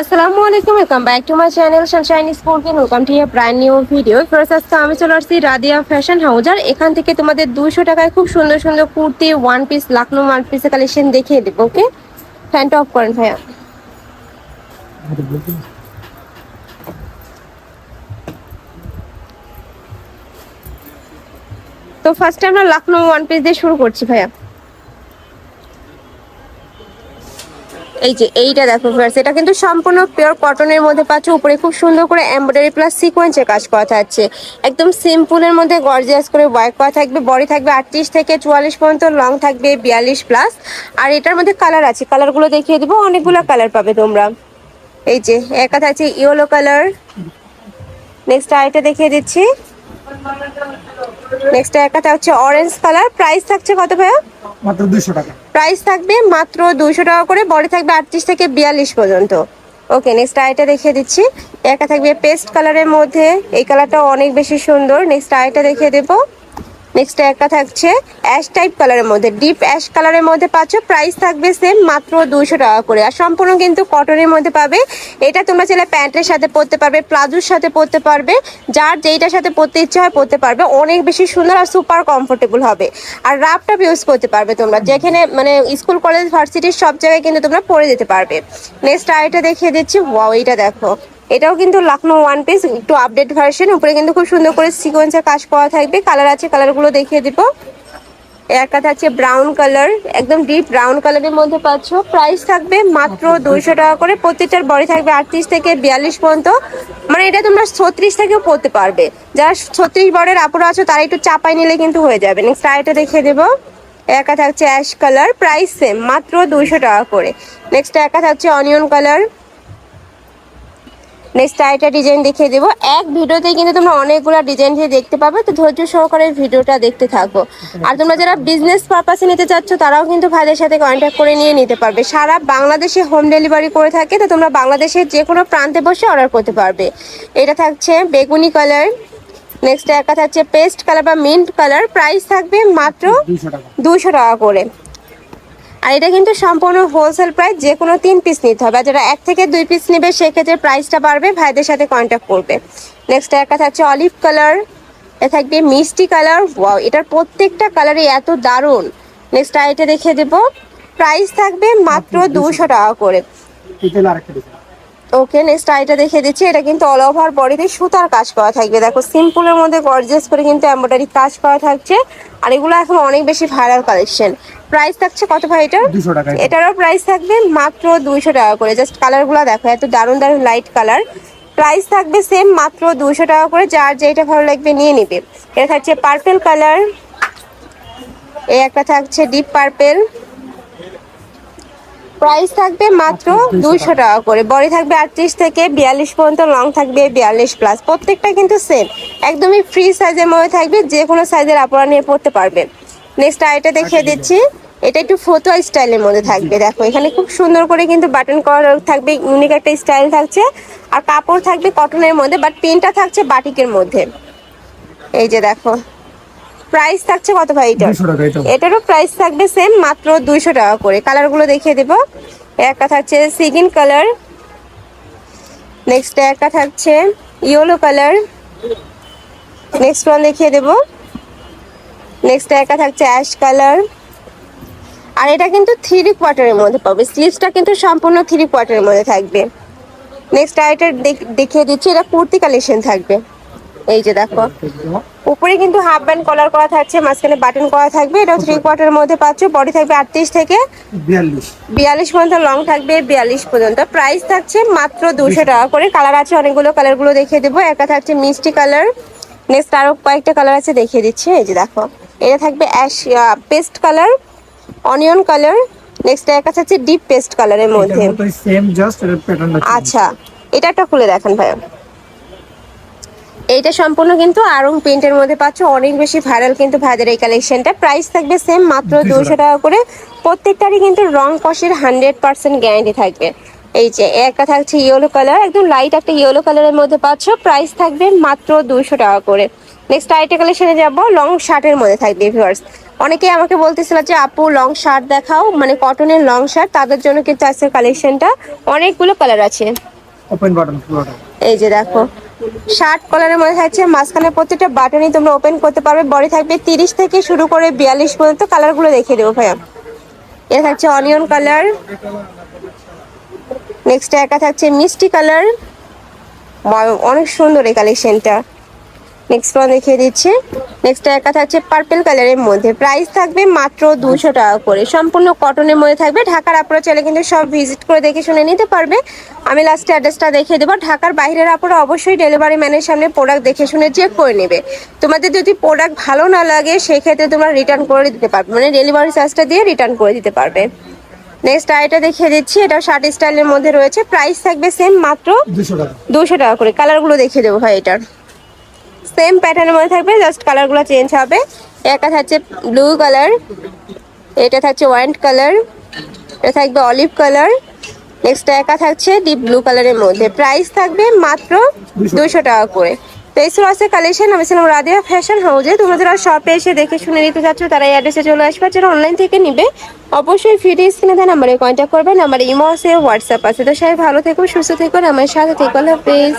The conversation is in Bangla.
আসসালামু আলাইকুম welcome back to my channel Sunshine Sporting welcome to a brand new video first আজকে আমি চলে আসছি রাদিয়া ফ্যাশন হাউস আর এখান থেকে তোমাদের দুশো টাকায় খুব সুন্দর সুন্দর kurti one piece Lucknow one পিসের কালেকশন দেখিয়ে দেবো ওকে ফ্যানটা অফ করেন ভাইয়া। তো ফার্স্টে আমরা লাখনো ওয়ান পিস দিয়ে শুরু করছি ভাইয়া। এই যে এইটা দেখো ফ্রেন্ডস এটা কিন্তু সম্পূর্ণ পিওর কটনের মধ্যে পাচ্ছ। উপরে খুব সুন্দর করে এমব্রয়ডারি প্লাস সিকোয়েন্সের কাজ করা থাকছে একদম সিম্পলের মধ্যে গর্জিয়াস করে ওয়ার্ক করা থাকবে বডি থাকবে আটত্রিশ থেকে চুয়াল্লিশ পর্যন্ত লং থাকবে বিয়াল্লিশ প্লাস আর এটার মধ্যে কালার আছে কালারগুলো দেখিয়ে দেবো, অনেকগুলো কালার পাবে তোমরা। এই যে, একা থাকছে ইয়েলো কালার নেক্সট আরেকটা দেখিয়ে দিচ্ছি। নেক্সট একটা হচ্ছে অরেঞ্জ কালার প্রাইস থাকছে কত ভাইয়া? মাত্র দুইশো টাকা। প্রাইস থাকবে মাত্র দুইশো টাকা করে। বডি থাকবে আটত্রিশ থেকে বিয়াল্লিশ পর্যন্ত। ওকে নেক্সট আইটা দেখিয়ে দিচ্ছি। একটা থাকবে পেস্ট কালারের মধ্যে। এই কালারটা অনেক বেশি সুন্দর। নেক্সট আইটা দেখিয়ে দেবো। নেক্সট একটা থাকছে অ্যাশ টাইপ কালারের মধ্যে। ডিপ অ্যাশ কালারের মধ্যে পাচ্ছ প্রাইস থাকবে সেম মাত্র দুশো টাকা করে। আর সম্পূর্ণ কিন্তু কটনের মধ্যে পাবে। এটা তোমরা চাইলে প্যান্টের সাথে পরতে পারবে, প্লাজোর সাথে পরতে পারবে। যার যেইটার সাথে পরতে ইচ্ছা হয় পরতে পারবে। অনেক বেশি সুন্দর আর সুপার কমফোর্টেবল হবে। আর রাফটা ইউজ করতে পারবে তোমরা। যেখানে মানে স্কুল কলেজ ভার্সিটির সব জায়গায় কিন্তু তোমরা পরে যেতে পারবে। নেক্সট আরেকটা দেখিয়ে দিচ্ছি। ওয়াও এইটা দেখো। এটাও কিন্তু লাখনো ওয়ান পিস একটু আপডেট ভার্সন উপরে কিন্তু খুব সুন্দর করে সিকোয়েন্সের কাজ করা থাকবে। কালার আছে কালারগুলো দেখিয়ে দিব। একটা থাকছে ব্রাউন কালার একদম ডিপ ব্রাউন কালারের মধ্যে পাচ্ছ। প্রাইস থাকবে মাত্র দুইশো টাকা করে। প্রত্যেকটার বডি থাকবে আটত্রিশ থেকে বিয়াল্লিশ পর্যন্ত। মানে এটা তোমরা ছত্রিশ থেকেও পড়তে পারবে। যারা ছত্রিশ বরের আপুরা আছো, তারা একটু চাপাই নিলে কিন্তু হয়ে যাবে। নেক্সট আরেকটা দেখিয়ে দেবো। একা থাকছে অ্যাশ কালার প্রাইস সেম মাত্র দুইশো টাকা করে। নেক্সট একা থাকছে অনিয়ন কালার নেক্সট আরেকটা ডিজাইন দেখিয়ে দেবো। এক ভিডিওতে কিন্তু তোমরা অনেকগুলো ডিজাইন দিয়ে দেখতে পাবে তো ধৈর্য সহকারে ভিডিওটা দেখতে থাকো। আর তোমরা যারা বিজনেস পারপাসে নিতে চাচ্ছ তারাও কিন্তু ভাইদের সাথে কন্ট্যাক্ট করে নিয়ে নিতে পারবে। সারা বাংলাদেশে হোম ডেলিভারি করে থাকে তো তোমরা বাংলাদেশের যে কোনো প্রান্তে বসে অর্ডার করতে পারবে। এটা থাকছে বেগুনি কালার নেক্সট একটা থাকছে পেস্ট কালার বা মিন্ট কালার প্রাইস থাকবে মাত্র দুশো টাকা করে। আর এটা কিন্তু সম্পূর্ণ হোলসেল প্রাইস যে কোনো তিন পিস নিতে হবে। আর যারা এক থেকে দুই পিস নেবে সেক্ষেত্রে প্রাইসটা বাড়বে ভাইদের সাথে কন্ট্যাক্ট করবে। নেক্সট একটা থাকছে অলিভ কালার এ থাকবে মিষ্টি কালার ওয়াও এটার প্রত্যেকটা কালারই এত দারুণ। নেক্সট আইটা দেখে দেবো। প্রাইস থাকবে মাত্র দুশো টাকা করে। ওকে নেক্সট আইটা দেখে দিচ্ছি এটা কিন্তু অল ওভার বডিতে সুতার কাজ করা থাকবে। দেখো সিম্পলের মধ্যে গর্জেস করে কিন্তু এমব্রয়ডারি কাজ করা থাকছে। আর এগুলো এখন অনেক বেশি ভাইরাল কালেকশন প্রাইস থাকছে কত ভাই এটা দুশো টাকা এটারও প্রাইস থাকবে মাত্র দুইশো টাকা করে। জাস্ট কালারগুলো দেখো এত দারুণ দারুণ লাইট কালার প্রাইস থাকবে সেম মাত্র দুশো টাকা করে যার যেটা ভালো লাগবে নিয়ে নিবে। এটা থাকছে পার্পেল কালার এই একটা থাকছে ডিপ পার্পেল প্রাইস থাকবে মাত্র দুইশো টাকা। করে। বডি থাকবে আটত্রিশ থেকে বিয়াল্লিশ পর্যন্ত লং থাকবে বিয়াল্লিশ প্লাস প্রত্যেকটা কিন্তু সেম একদমই ফ্রি সাইজের মধ্যে থাকবে যে কোনো সাইজের আপনারা নিয়ে পড়তে পারবেন। নেক্সট আইটা দেখিয়ে দিচ্ছি। এটা একটু ফটো স্টাইলের মধ্যে থাকবে দেখো। এখানে খুব সুন্দর করে কিন্তু বাটন করা থাকবে ইউনিক একটা স্টাইল থাকছে। আর কাপড় থাকবে কটনের মধ্যে বাট পেনটা থাকছে বাটিকের মধ্যে। এই যে দেখো প্রাইস থাকছে কত ভাই এটা এটারও প্রাইস থাকবে সেম মাত্র দুইশো টাকা করে। কালারগুলো দেখিয়ে দেবো। একটা থাকছে সিগিন কালার নেক্সট একটা থাকছে ইয়েলো কালার নেক্সট ওয়ান দেখিয়ে দেবো। নেক্সট একটা থাকছে অ্যাশ কালার আর এটা কিন্তু থ্রি কোয়ার্টারের মধ্যে পাবে। স্লিভসটা কিন্তু সম্পূর্ণ থ্রি কোয়ার্টারের মধ্যে থাকবে। নেক্সট আইটা দেখিয়ে দিচ্ছি এটা কুর্তি কালেকশন থাকবে। এই যে দেখো। উপরে কিন্তু হাফ ব্যান্ড কলার করা থাকছে মাঝখানে বাটন করা থাকবে। এটাও থ্রি কোয়ার্টারের মধ্যে পাচ্ছ। বডি থাকবে আটত্রিশ থেকে বিয়াল্লিশ। পর্যন্ত লং থাকবে বিয়াল্লিশ পর্যন্ত। প্রাইস থাকছে মাত্র দুশো টাকা করে। কালার আছে অনেকগুলো কালারগুলো দেখিয়ে দেবো। একটা থাকছে মিষ্টি কালার নেক্সট আরও কয়েকটা কালার আছে দেখিয়ে দিচ্ছি। এই যে দেখো। এটা থাকবে ash paste colour onion colour next একটা থাকছে ডিপ পেস্ট কালারের মধ্যে। সেম জাস্ট এর প্যাটার্নটা আচ্ছা এটা একটা খুলে দেখেন ভাইয়া। এইটা সম্পূর্ণ কিন্তু আরং প্রিন্টের মধ্যে পাচ্ছ অনেক বেশি ভাইরাল কিন্তু ভাইদের এই কালেকশনটা প্রাইস থাকবে সেম মাত্র 200 দুশো টাকা। করে। প্রত্যেকটারই কিন্তু রং কষের হান্ড্রেড পার্সেন্ট গ্যারান্টি থাকবে। এই যে একটা থাকছে ইয়েলো কালার একদম লাইট একটা ইয়েলো কালারের মধ্যে পাচ্ছ। প্রাইস থাকবে মাত্র দুশো টাকা করে। নেক্সট আইটা কালেকশনে যাব লং শার্টের মধ্যে থাকবে ভিউয়ার্স অনেকে আমাকে বলতেছিল যে আপু লং শার্ট দেখাও। মানে কটনের লং শার্ট তাদের জন্য কিন্তু আজকের কালেকশনটা অনেকগুলো কালার আছে। ওপেন বাটন এই যে দেখো শার্ট কলারের মধ্যে থাকছে মাঝখানে প্রত্যেকটা বাটনই তোমরা ওপেন করতে পারবে। বডি থাকবে তিরিশ থেকে শুরু করে বিয়াল্লিশ পর্যন্ত কালারগুলো দেখিয়ে দেবো ভাইয়া। এটা থাকছে অনিয়ন কালার নেক্সট একা থাকছে মিষ্টি কালার অনেক সুন্দর এই কালেকশনটা নেক্সট ওয়ান দেখিয়ে দিচ্ছি। নেক্সট একা থাকছে পার্পেল কালারের মধ্যে। প্রাইস থাকবে মাত্র দুশো টাকা করে। সম্পূর্ণ কটনের মধ্যে থাকবে। ঢাকার আপনারা চাইলে কিন্তু সব ভিজিট করে দেখে শুনে নিতে পারবে। আমি লাস্টে অ্যাড্রেসটা দেখিয়ে দেবো। ঢাকার বাইরের আপনারা অবশ্যই ডেলিভারি ম্যানের সামনে প্রোডাক্ট দেখে শুনে চেক করে নেবে। তোমাদের যদি প্রোডাক্ট ভালো না লাগে সেক্ষেত্রে তোমরা রিটার্ন করে দিতে পারবে। মানে ডেলিভারি চার্জটা দিয়ে রিটার্ন করে দিতে পারবে। নেক্সট আইটা দেখিয়ে দিচ্ছি। এটা শার্ট স্টাইলের মধ্যে রয়েছে। প্রাইস থাকবে সেম মাত্র দুশো টাকা। দুশো টাকা করে। কালারগুলো দেখিয়ে দেবো ভাই এটার। সেম প্যাটার্নের মধ্যে থাকবে জাস্ট কালারগুলো চেঞ্জ হবে। একটা থাকছে ব্লু কালার এটা থাকছে হোয়াইট কালার এটা থাকবে অলিভ কালার নেক্সট একা থাকছে ডিপ ব্লু কালারের মধ্যে। প্রাইস থাকবে মাত্র দুশো টাকা করে। তো আছে কালেকশন আমি ছিলাম রাদিয়া ফ্যাশন হাউজে তোমরা যারা শপে এসে দেখে শুনে নিতে চাচ্ছ, তারা এই অ্যাড্রেসে চলে আসবে। যারা অনলাইন থেকে নিবে, অবশ্যই ভিডিও স্ক্রিনে দেওয়া নাম্বারে কন্ট্যাক্ট করবেন আমার ইমো আছে হোয়াটসঅ্যাপ আছে। তো সবাই ভালো থেকো, সুস্থ থেকো আমার সাথে থেকো। হাফেজ।